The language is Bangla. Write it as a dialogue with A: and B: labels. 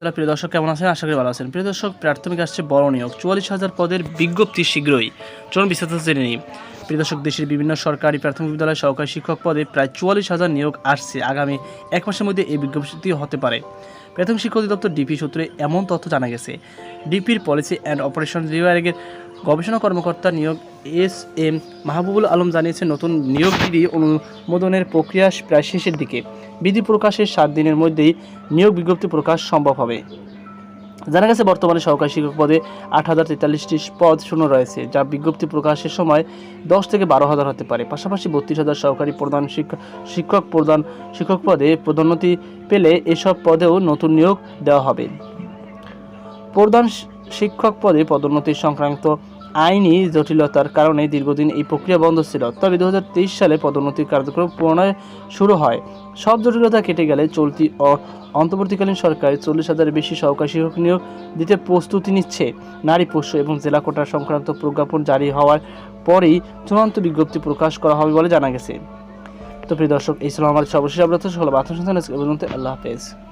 A: তাহলে প্রিয় দর্শক, কেমন আছেন? আশা করি ভালো আছেন। প্রিয় দর্শক, প্রাথমিক আসছে বড় নিয়োগ। চুয়াল্লিশ হাজার পদের বিজ্ঞপ্তি শীঘ্রই। চরম বিস্তারিত জেনে নিই। প্রিয় দর্শক, দেশের বিভিন্ন সরকারি প্রাথমিক বিদ্যালয় সহকারী শিক্ষক পদে প্রায় চুয়াল্লিশ হাজার নিয়োগ আসছে। আগামী এক মাসের মধ্যে এই বিজ্ঞপ্তি হতে পারে। প্রাথমিক শিক্ষা অধিদপ্তর ডিপি সূত্রে এমন তথ্য জানা গেছে। ডিপির পলিসি অ্যান্ড অপারেশন বিভাগের গবেষণা কর্মকর্তা নিয়োগ এস এম মাহবুবুল আলম জানিয়েছেন নতুন নিয়োগ বিধি অনুমোদনের প্রক্রিয়া প্রায় শেষের দিকে। বিধি প্রকাশের সাত দিনের মধ্যেই নিয়োগ বিজ্ঞপ্তি প্রকাশ সম্ভব হবে। জানা গেছে, বর্তমানে সহকারী শিক্ষক পদে আট হাজার তেতাল্লিশটি পদ শূন্য রয়েছে, যা বিজ্ঞপ্তি প্রকাশের সময় দশ থেকে বারো হাজার হতে পারে। পাশাপাশি বত্রিশ হাজার সহকারী প্রধান শিক্ষক প্রধান শিক্ষক পদে পদোন্নতি পেলে এসব পদেও নতুন নিয়োগ দেওয়া হবে। প্রধান শিক্ষক পদে পদোন্নতি সংক্রান্ত আইনি জটিলতার কারণে দীর্ঘদিন এই প্রক্রিয়া বন্ধ ছিল। তবে দুহাজার তেইশ সালে পদোন্নতির কার্যক্রম পুনরায় শুরু হয়। সব জটিলতা কেটে গেলে চলতি ও অন্তর্বর্তীকালীন সরকার চল্লিশ হাজারের বেশি সহকারী শিক্ষক নিয়োগ দিতে প্রস্তুতি নিচ্ছে। নারী পোষ্য এবং জেলা কোটা সংক্রান্ত প্রজ্ঞাপন জারি হওয়ার পরেই চূড়ান্ত বিজ্ঞপ্তি প্রকাশ করা হবে বলে জানা গেছে। তো প্রিয় দর্শক, এই ছিল আমাদের সর্বশেষ আপডেট। সকল বার্তা পর্যন্ত। আল্লাহ হাফেজ।